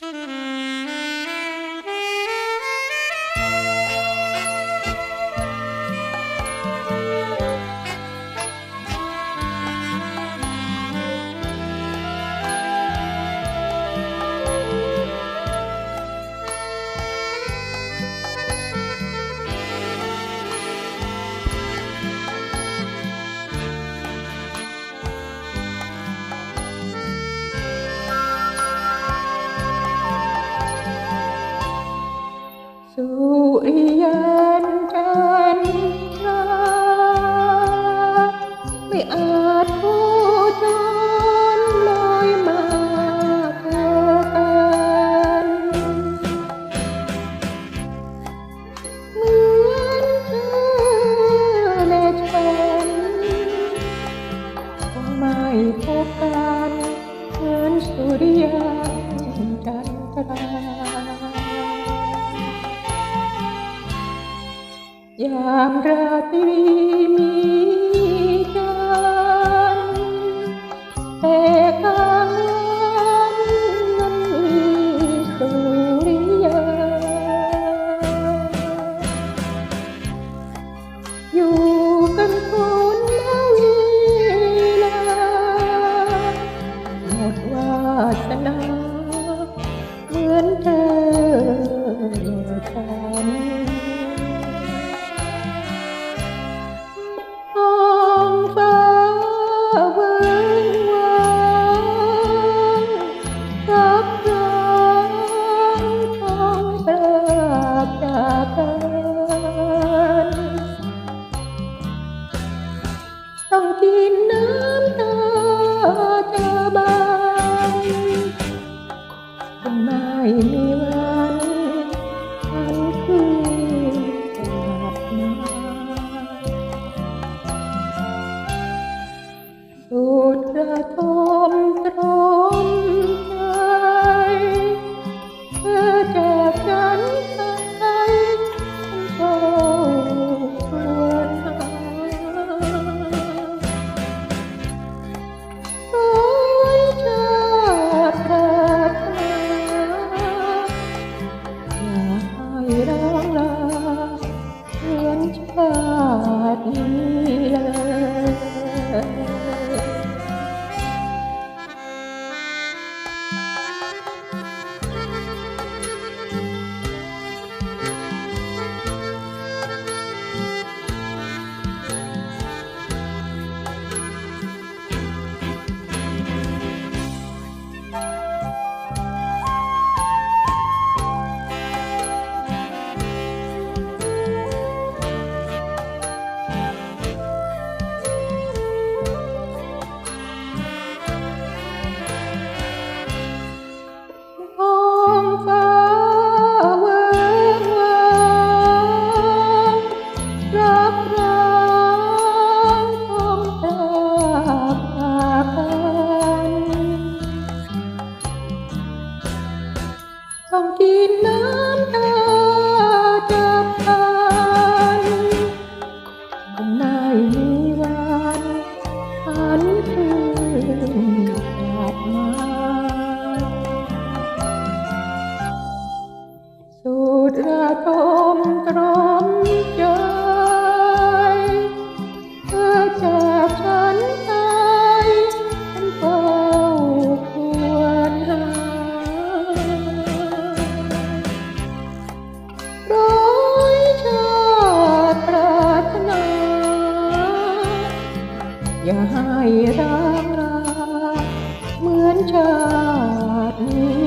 Mm-hmm. y Sangrati นน้ำตาตาบานคงไม่ ร้างลาเรียนชาตินี้ อย่าให้ร้าเหมือนชาติ